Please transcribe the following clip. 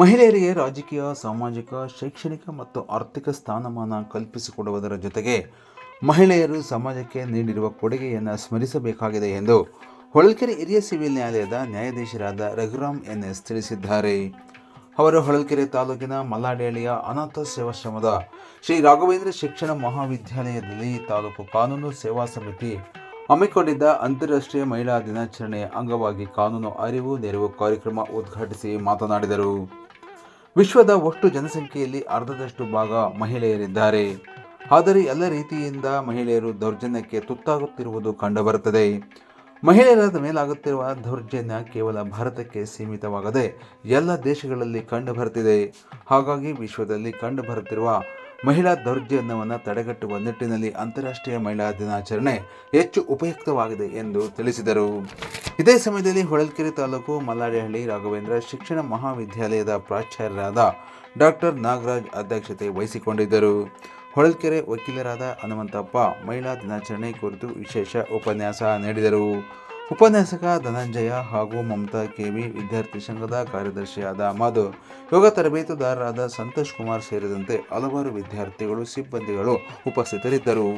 ಮಹಿಳೆಯರಿಗೆ ರಾಜಕೀಯ, ಸಾಮಾಜಿಕ, ಶೈಕ್ಷಣಿಕ ಮತ್ತು ಆರ್ಥಿಕ ಸ್ಥಾನಮಾನ ಕಲ್ಪಿಸಿಕೊಡುವುದರ ಜೊತೆಗೆ ಮಹಿಳೆಯರು ಸಮಾಜಕ್ಕೆ ನೀಡಿರುವ ಕೊಡುಗೆಯನ್ನು ಸ್ಮರಿಸಬೇಕಾಗಿದೆ ಎಂದು ಹೊಳಲ್ಕೆರೆ ಹಿರಿಯ ಸಿವಿಲ್ ನ್ಯಾಯಾಲಯದ ನ್ಯಾಯಾಧೀಶರಾದ ರಘುರಾಮ್ ಎನ್ಎಸ್ ತಿಳಿಸಿದ್ದಾರೆ. ಅವರು ಹೊಳಲ್ಕೆರೆ ತಾಲೂಕಿನ ಮಲ್ಲಾಡಿಹಳ್ಳಿಯ ಅನಾಥ ಸೇವಾಶ್ರಮದ ಶ್ರೀ ರಾಘವೇಂದ್ರ ಶಿಕ್ಷಣ ಮಹಾವಿದ್ಯಾಲಯದಲ್ಲಿ ತಾಲೂಕು ಕಾನೂನು ಸೇವಾ ಸಮಿತಿ ಹಮ್ಮಿಕೊಂಡಿದ್ದ ಅಂತಾರಾಷ್ಟ್ರೀಯ ಮಹಿಳಾ ದಿನಾಚರಣೆಯ ಅಂಗವಾಗಿ ಕಾನೂನು ಅರಿವು, ನೆರವು ಕಾರ್ಯಕ್ರಮ ಉದ್ಘಾಟಿಸಿ ಮಾತನಾಡಿದರು. ವಿಶ್ವದ ಒಟ್ಟು ಜನಸಂಖ್ಯೆಯಲ್ಲಿ ಅರ್ಧದಷ್ಟು ಭಾಗ ಮಹಿಳೆಯರಿದ್ದಾರೆ. ಆದರೆ ಎಲ್ಲ ರೀತಿಯಿಂದ ಮಹಿಳೆಯರು ದೌರ್ಜನ್ಯಕ್ಕೆ ತುತ್ತಾಗುತ್ತಿರುವುದು ಕಂಡುಬರುತ್ತದೆ. ಮಹಿಳೆಯರ ಮೇಲಾಗುತ್ತಿರುವ ದೌರ್ಜನ್ಯ ಕೇವಲ ಭಾರತಕ್ಕೆ ಸೀಮಿತವಾಗದೆ ಎಲ್ಲ ದೇಶಗಳಲ್ಲಿ ಕಂಡುಬರುತ್ತಿದೆ. ಹಾಗಾಗಿ ವಿಶ್ವದಲ್ಲಿ ಕಂಡುಬರುತ್ತಿರುವ ಮಹಿಳಾ ದೌರ್ಜನ್ಯವನ್ನು ತಡೆಗಟ್ಟುವ ನಿಟ್ಟಿನಲ್ಲಿ ಅಂತಾರಾಷ್ಟ್ರೀಯ ಮಹಿಳಾ ದಿನಾಚರಣೆ ಹೆಚ್ಚು ಉಪಯುಕ್ತವಾಗಿದೆ ಎಂದು ತಿಳಿಸಿದರು. ಇದೇ ಸಮಯದಲ್ಲಿ ಹೊಳಲ್ಕೆರೆ ತಾಲೂಕು ಮಲ್ಲಾಡಿಹಳ್ಳಿ ರಾಘವೇಂದ್ರ ಶಿಕ್ಷಣ ಮಹಾವಿದ್ಯಾಲಯದ ಪ್ರಾಚಾರ್ಯರಾದ ಡಾಕ್ಟರ್ ನಾಗರಾಜ್ ಅಧ್ಯಕ್ಷತೆ ವಹಿಸಿಕೊಂಡಿದ್ದರು. ಹೊಳಲ್ಕೆರೆ ವಕೀಲರಾದ ಹನುಮಂತಪ್ಪ ಮಹಿಳಾ ದಿನಾಚರಣೆ ಕುರಿತು ವಿಶೇಷ ಉಪನ್ಯಾಸ ನೀಡಿದರು. ಉಪನ್ಯಾಸಕ ಧನಂಜಯ ಹಾಗೂ ಮಮತಾ ಕೆವಿ ವಿದ್ಯಾರ್ಥಿ ಸಂಘದ ಕಾರ್ಯದರ್ಶಿಯಾದ ಮಧು, ಯೋಗ ತರಬೇತುದಾರರಾದ ಸಂತೋಷ್ ಕುಮಾರ್ ಸೇರಿದಂತೆ ಹಲವಾರು ವಿದ್ಯಾರ್ಥಿಗಳು, ಸಿಬ್ಬಂದಿಗಳು ಉಪಸ್ಥಿತರಿದ್ದರು.